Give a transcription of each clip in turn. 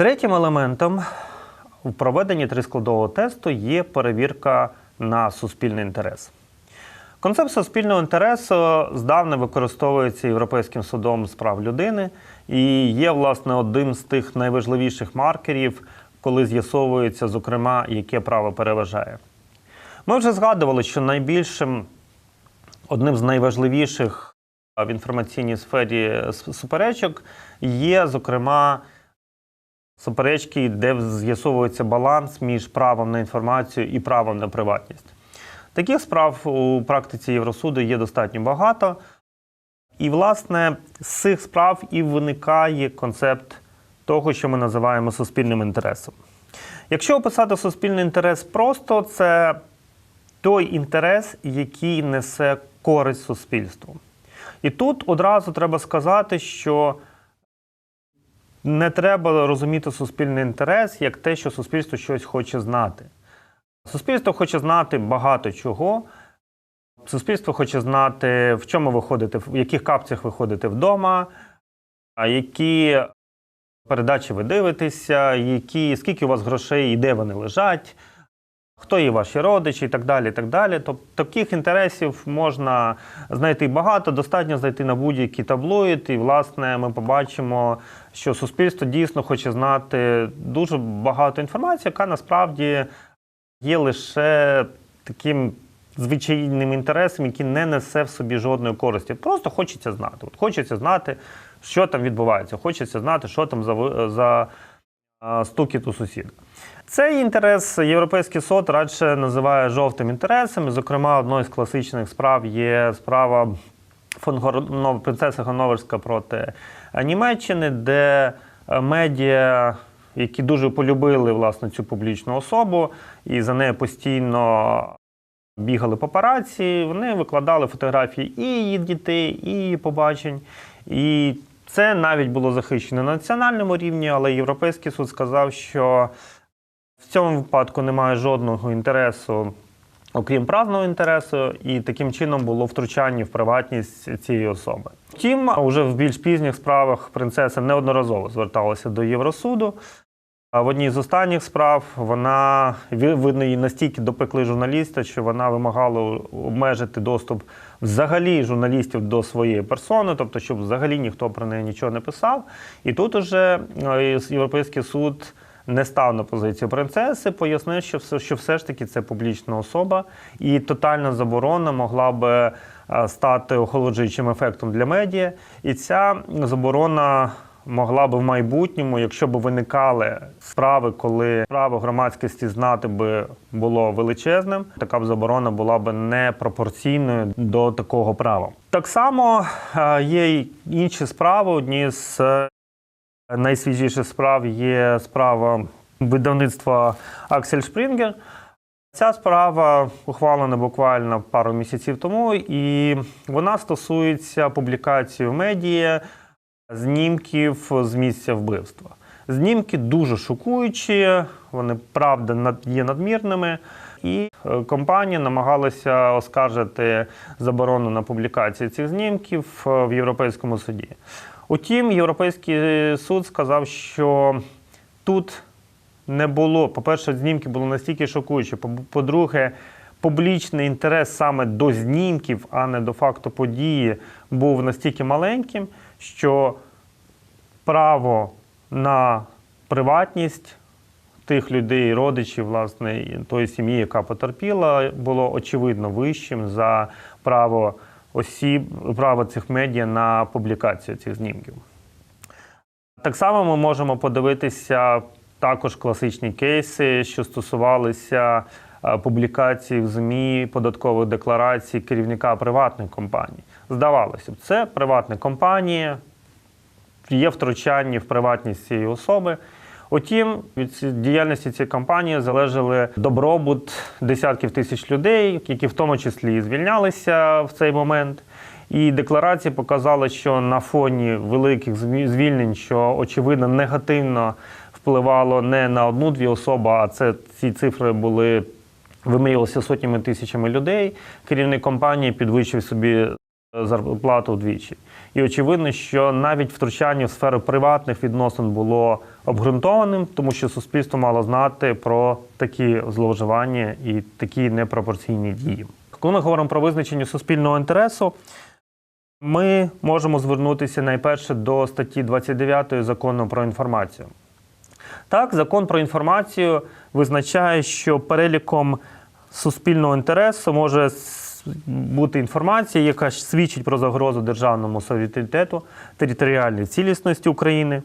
Третім елементом в проведенні трискладового тесту є перевірка на суспільний інтерес. Концепт суспільного інтересу здавна використовується Європейським судом з прав людини і є, власне, одним з тих найважливіших маркерів, коли з'ясовується, зокрема, яке право переважає. Ми вже згадували, що найбільшим, одним з найважливіших в інформаційній сфері суперечок є, зокрема, суперечки, де з'ясовується баланс між правом на інформацію і правом на приватність. Таких справ у практиці Євросуду є достатньо багато. І, власне, з цих справ і виникає концепт того, що ми називаємо суспільним інтересом. Якщо описати суспільний інтерес просто, це той інтерес, який несе користь суспільству. І тут одразу треба сказати, що не треба розуміти суспільний інтерес як те, що суспільство щось хоче знати. Суспільство хоче знати багато чого. Суспільство хоче знати, в чому ви ходите, в яких капцях ви ходите вдома, які передачі ви дивитеся, які, скільки у вас грошей і де вони лежать, хто є ваші родичі і так далі. Так далі. Тобто таких інтересів можна знайти багато, достатньо знайти на будь-який таблоїд, і, власне, ми побачимо, що суспільство дійсно хоче знати дуже багато інформації, яка насправді є лише таким звичайним інтересом, який не несе в собі жодної користі. Просто хочеться знати. От хочеться знати, що там відбувається, хочеться знати, що там за, за стукіт у сусіда. Цей інтерес Європейський суд радше називає жовтим інтересом. Зокрема, одною з класичних справ є справа фон ну, принцеси Ганноверська проти е, Німеччини, де е, медіа, які дуже полюбили власне цю публічну особу, і за нею постійно бігали папараці, вони викладали фотографії і її дітей, і її побачень. І це навіть було захищено на національному рівні, але Європейський суд сказав, що в цьому випадку немає жодного інтересу, окрім правного інтересу, і таким чином було втручання в приватність цієї особи. Втім, уже в більш пізніх справах принцеса неодноразово зверталася до Євросуду. А в одній з останніх справ вона ви- видно її настільки допекли журналіста, що вона вимагала обмежити доступ взагалі журналістів до своєї персони, тобто, щоб взагалі ніхто про неї нічого не писав. І тут уже е, Європейський суд не став на позицію принцеси, пояснив, що все, що все ж таки це публічна особа, і тотальна заборона могла би е, стати охолоджуючим ефектом для медіа. І ця заборона могла би в майбутньому, якщо б виникали справи, коли право громадськості знати би було величезним, така б заборона була б непропорційною до такого права. Так само е, є й інші справи. Одні з е, найсвіжіших справ є справа видавництва Аксель Шпрінгер. Ця справа ухвалена буквально пару місяців тому, і вона стосується публікації в медіа знімків з місця вбивства. Знімки дуже шокуючі, вони правда є надмірними. І е, компанія намагалася оскаржити заборону на публікацію цих знімків е, в Європейському суді. Утім, Європейський суд сказав, що тут не було. По-перше, знімки були настільки шокуючі. По- По-друге, публічний інтерес саме до знімків, а не до факту події, був настільки маленьким, що право на приватність тих людей, родичів, власне, тої сім'ї, яка потерпіла, було очевидно вищим за право осіб, право цих медіа на публікацію цих знімків. Так само ми можемо подивитися також класичні кейси, що стосувалися е, публікації в ЗМІ податкових декларацій керівника приватної компанії. Здавалося б, це приватна компанія, є втручання в приватність цієї особи. Утім, від діяльності цієї компанії залежали добробут десятків тисяч людей, які в тому числі і звільнялися в цей момент. І декларації показали, що на фоні великих зві- звільнень, що очевидно негативно впливало не на одну-дві особи, а це ці цифри були вимірювалися сотнями тисячами людей. Керівник компанії підвищив собі зарплату вдвічі. І очевидно, що навіть втручання в сферу приватних відносин було обґрунтованим, тому що суспільство мало знати про такі зловживання і такі непропорційні дії. Коли ми говоримо про визначення суспільного інтересу, ми можемо звернутися найперше до статті 29 закону про інформацію. Так, закон про інформацію визначає, що переліком суспільного інтересу може бути інформація, яка свідчить про загрозу державному суверенітету, територіальній цілісності України,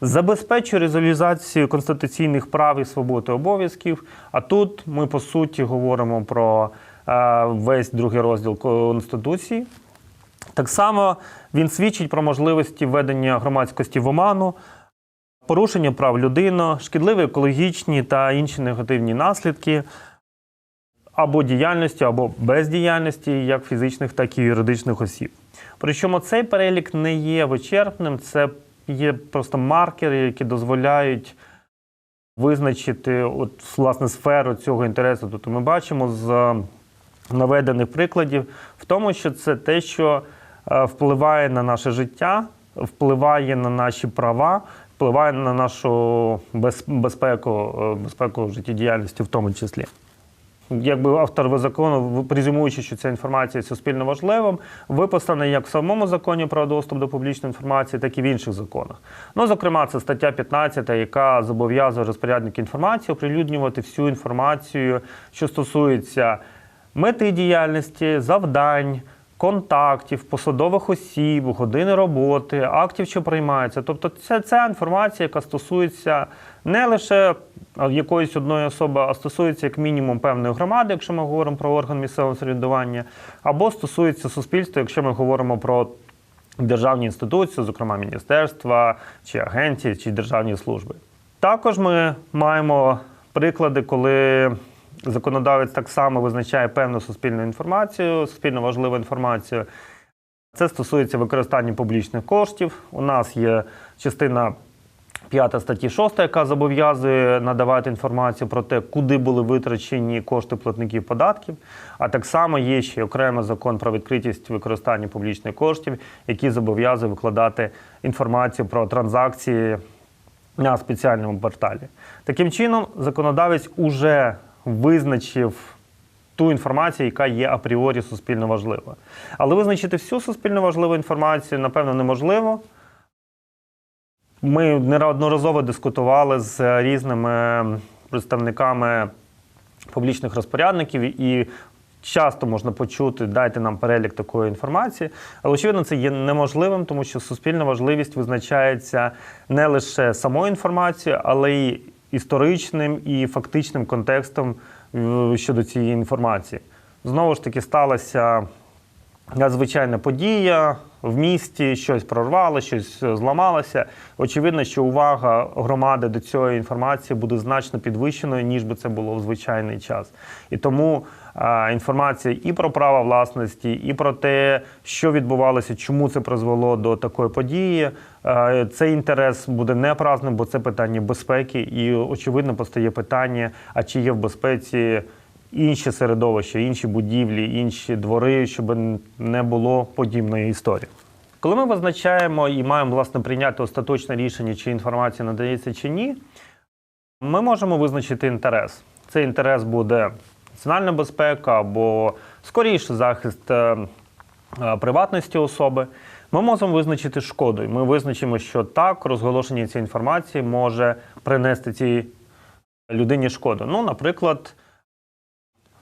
забезпечує реалізацію конституційних прав і свобод і обов'язків. А тут ми по суті говоримо про е, весь другий розділ Конституції. Так само він свідчить про можливості введення громадськості в оману, порушення прав людини, шкідливі екологічні та інші негативні наслідки або діяльності, або бездіяльності як фізичних, так і юридичних осіб. Причому цей перелік не є вичерпним, це є просто маркери, які дозволяють визначити от, власне сферу цього інтересу. Тобто ми бачимо з е, наведених прикладів в тому, що це те, що е, впливає на наше життя, впливає на наші права, впливає на нашу безпеку, е, безпеку життєдіяльності в тому числі. Якби автор закону, презюмуючи, що ця інформація суспільно важливим, виписана як в самому законі про доступ до публічної інформації, так і в інших законах. Ну, зокрема, це стаття 15, яка зобов'язує розпорядник інформації оприлюднювати всю інформацію, що стосується мети діяльності, завдань. Контактів, посадових осіб, години роботи, актів, що приймаються. Тобто, це ця інформація, яка стосується не лише якоїсь одної особи, а стосується як мінімум певної громади, якщо ми говоримо про орган місцевого самоврядування, або стосується суспільства, якщо ми говоримо про державні інституції, зокрема міністерства чи агенції, чи державні служби. Також ми маємо приклади, коли законодавець так само визначає певну суспільну інформацію, суспільно важливу інформацію. Це стосується використання публічних коштів. У нас є частина 5 статті 6, яка зобов'язує надавати інформацію про те, куди були витрачені кошти платників податків. А так само є ще окремий закон про відкритість використання публічних коштів, який зобов'язує викладати інформацію про транзакції на спеціальному порталі. Таким чином, законодавець уже визначив ту інформацію, яка є апріорі суспільно важлива. Але визначити всю суспільно важливу інформацію, напевно, неможливо. Ми неодноразово дискутували з різними представниками публічних розпорядників і часто можна почути, дайте нам перелік такої інформації. Але очевидно, це є неможливим, тому що суспільна важливість визначається не лише самою інформацією, але й історичним і фактичним контекстом е, щодо цієї інформації. Знову ж таки, сталася надзвичайна подія в місті, щось прорвало, щось е, зламалося. Очевидно, що увага громади до цієї інформації буде значно підвищеною, ніж би це було в звичайний час. І тому інформація і про право власності, і про те, що відбувалося, чому це призвело до такої події. а, Цей інтерес буде не праздним, бо це питання безпеки, і очевидно постає питання: а чи є в безпеці інші середовища, інші будівлі, інші двори, щоб не було подібної історії. Коли ми визначаємо і маємо власне прийняти остаточне рішення, чи інформація надається чи ні, ми можемо визначити інтерес. Цей інтерес буде національна безпека або скоріше захист е, е, приватності особи. Ми можемо визначити шкоду. І Ми визначимо, що так, розголошення цієї інформації може принести цій людині шкоду. Ну, наприклад,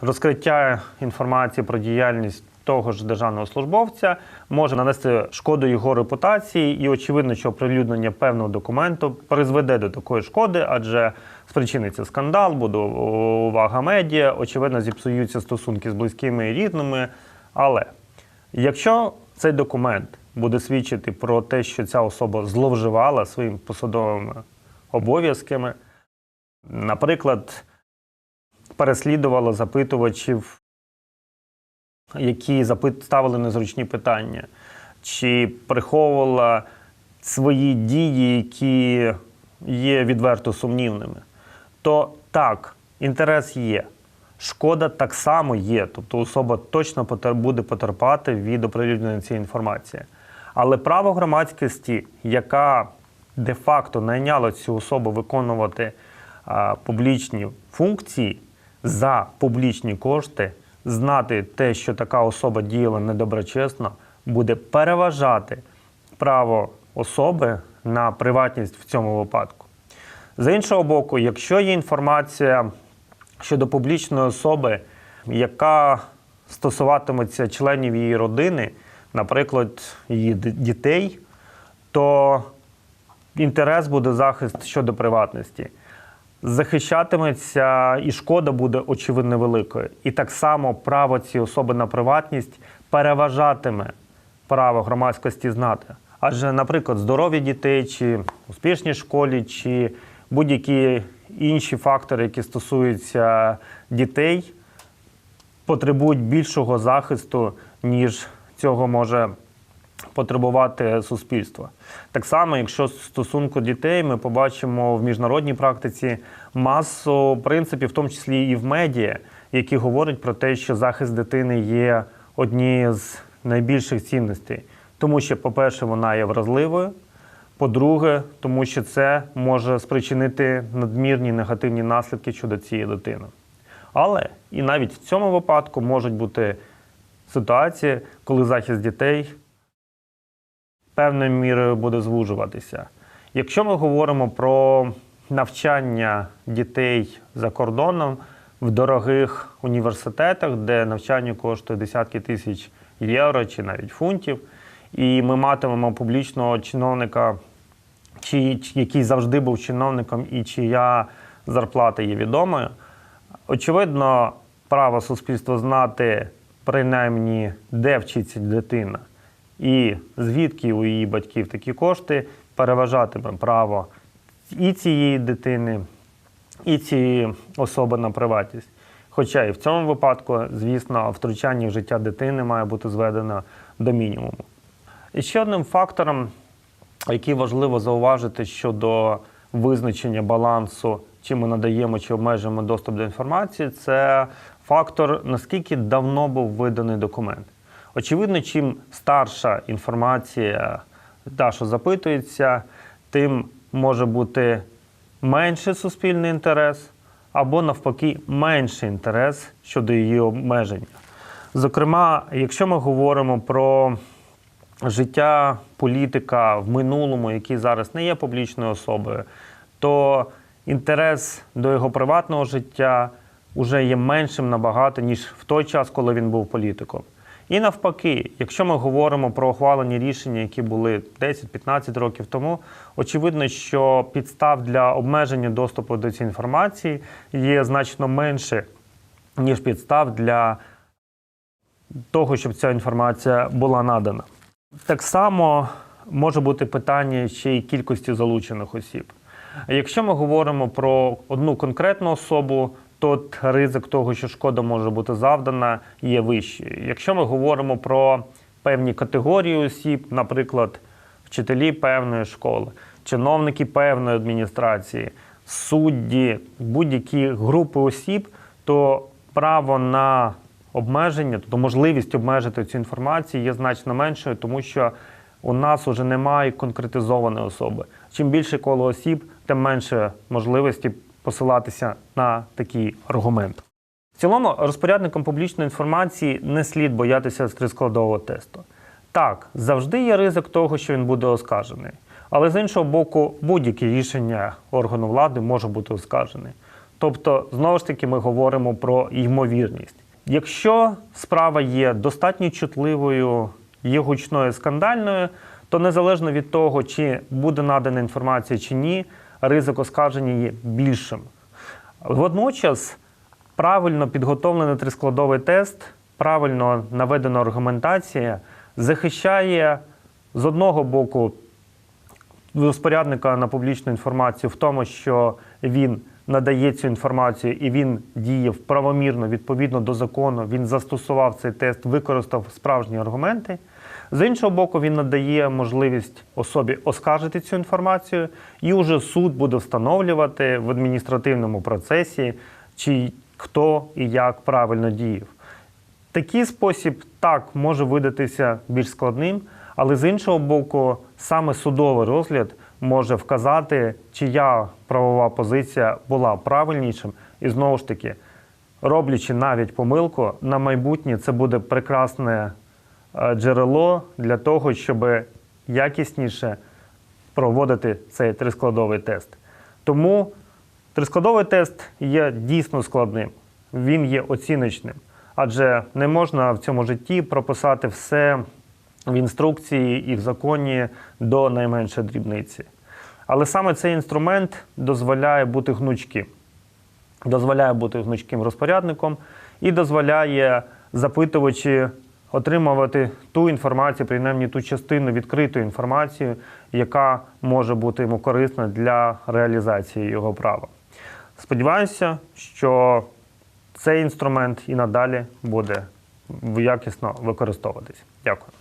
розкриття інформації про діяльність того ж державного службовця може нанести шкоду його репутації, і очевидно, що оприлюднення певного документу призведе до такої шкоди, адже спричиниться скандал, буде увага медіа, очевидно, зіпсуються стосунки з близькими і рідними. Але якщо цей документ буде свідчити про те, що ця особа зловживала своїми посадовими обов'язками, наприклад, переслідувала запитувачів, які ставили незручні питання, чи приховувала свої дії, які є відверто сумнівними, то так, інтерес є. Шкода так само є, тобто особа точно буде потерпати від оприлюднення цієї інформації. Але право громадськості, яка де-факто найняло цю особу виконувати а, публічні функції за публічні кошти, знати те, що така особа діяла недоброчесно, буде переважати право особи на приватність в цьому випадку. З іншого боку, якщо є інформація щодо публічної особи, яка стосуватиметься членів її родини, наприклад, її дітей, то інтерес буде захист щодо приватності. Захищатиметься і шкода буде очевидно великою. І так само право цієї особи на приватність переважатиме право громадськості знати. Адже, наприклад, здоров'я дітей, чи успішність в школі, чи будь-які інші фактори, які стосуються дітей, потребують більшого захисту, ніж цього може потребувати суспільство. Так само, якщо стосунку дітей, ми побачимо в міжнародній практиці масу принципів, в тому числі і в медіа, які говорять про те, що захист дитини є однією з найбільших цінностей. Тому що, по-перше, вона є вразливою. По-друге, тому що це може спричинити надмірні негативні наслідки щодо цієї дитини. Але і навіть в цьому випадку можуть бути ситуації, коли захист дітей певною мірою буде звужуватися. Якщо ми говоримо про навчання дітей за кордоном в дорогих університетах, де навчання коштує десятки тисяч євро чи навіть фунтів, і ми матимемо публічного чиновника, чи, який завжди був чиновником, і чия зарплата є відомою, очевидно, право суспільства знати принаймні, де вчиться дитина, і звідки у її батьків такі кошти переважатиме право і цієї дитини, і цієї особи на приватність. Хоча і в цьому випадку, звісно, втручання в життя дитини має бути зведено до мінімуму. І ще одним фактором, який важливо зауважити щодо визначення балансу, чи ми надаємо чи обмежуємо доступ до інформації, це фактор, наскільки давно був виданий документ. Очевидно, чим старша інформація, та, що запитується, тим може бути менший суспільний інтерес, або навпаки менший інтерес щодо її обмеження. Зокрема, якщо ми говоримо про життя політика в минулому, який зараз не є публічною особою, то інтерес до його приватного життя вже є меншим набагато, ніж в той час, коли він був політиком. І навпаки, якщо ми говоримо про ухвалені рішення, які були 10-15 років тому, очевидно, що підстав для обмеження доступу до цієї інформації є значно менше, ніж підстав для того, щоб ця інформація була надана. Так само може бути питання ще й кількості залучених осіб. Якщо ми говоримо про одну конкретну особу, то ризик того, що шкода може бути завдана, є вищий. Якщо ми говоримо про певні категорії осіб, наприклад, вчителі певної школи, чиновники певної адміністрації, судді, будь-які групи осіб, то право на обмеження, тобто можливість обмежити цю інформацію є значно меншою, тому що у нас вже немає конкретизованої особи. Чим більше коло осіб, тим менше можливості посилатися на такий аргумент. В цілому, розпорядникам публічної інформації не слід боятися трискладового тесту. Так, завжди є ризик того, що він буде оскаржений. Але з іншого боку, будь-яке рішення органу влади може бути оскаржене. Тобто, знову ж таки, ми говоримо про ймовірність. Якщо справа є достатньо чутливою, є гучною скандальною, то незалежно від того, чи буде надана інформація чи ні, ризик оскарження є більшим. Водночас правильно підготовлений трискладовий тест, правильно наведена аргументація захищає з одного боку розпорядника на публічну інформацію в тому, що він надає цю інформацію і він діяв правомірно відповідно до закону. Він застосував цей тест, використав справжні аргументи. З іншого боку, він надає можливість особі оскаржити цю інформацію, і вже суд буде встановлювати в адміністративному процесі, чи хто і як правильно діяв. Такий спосіб так може видатися більш складним, але з іншого боку, саме судовий розгляд може вказати, чия правова позиція була правильнішим. І знову ж таки, роблячи навіть помилку, на майбутнє це буде прекрасне джерело для того, щоб якісніше проводити цей трискладовий тест. Тому трискладовий тест є дійсно складним, він є оціночним, адже не можна в цьому житті прописати все в інструкції і в законі до найменшої дрібниці. Але саме цей інструмент дозволяє бути гнучким дозволяє бути гнучким розпорядником і дозволяє запитувачі отримувати ту інформацію, принаймні ту частину відкриту інформацію, яка може бути йому корисна для реалізації його права. Сподіваюся, що цей інструмент і надалі буде якісно використовуватись. Дякую.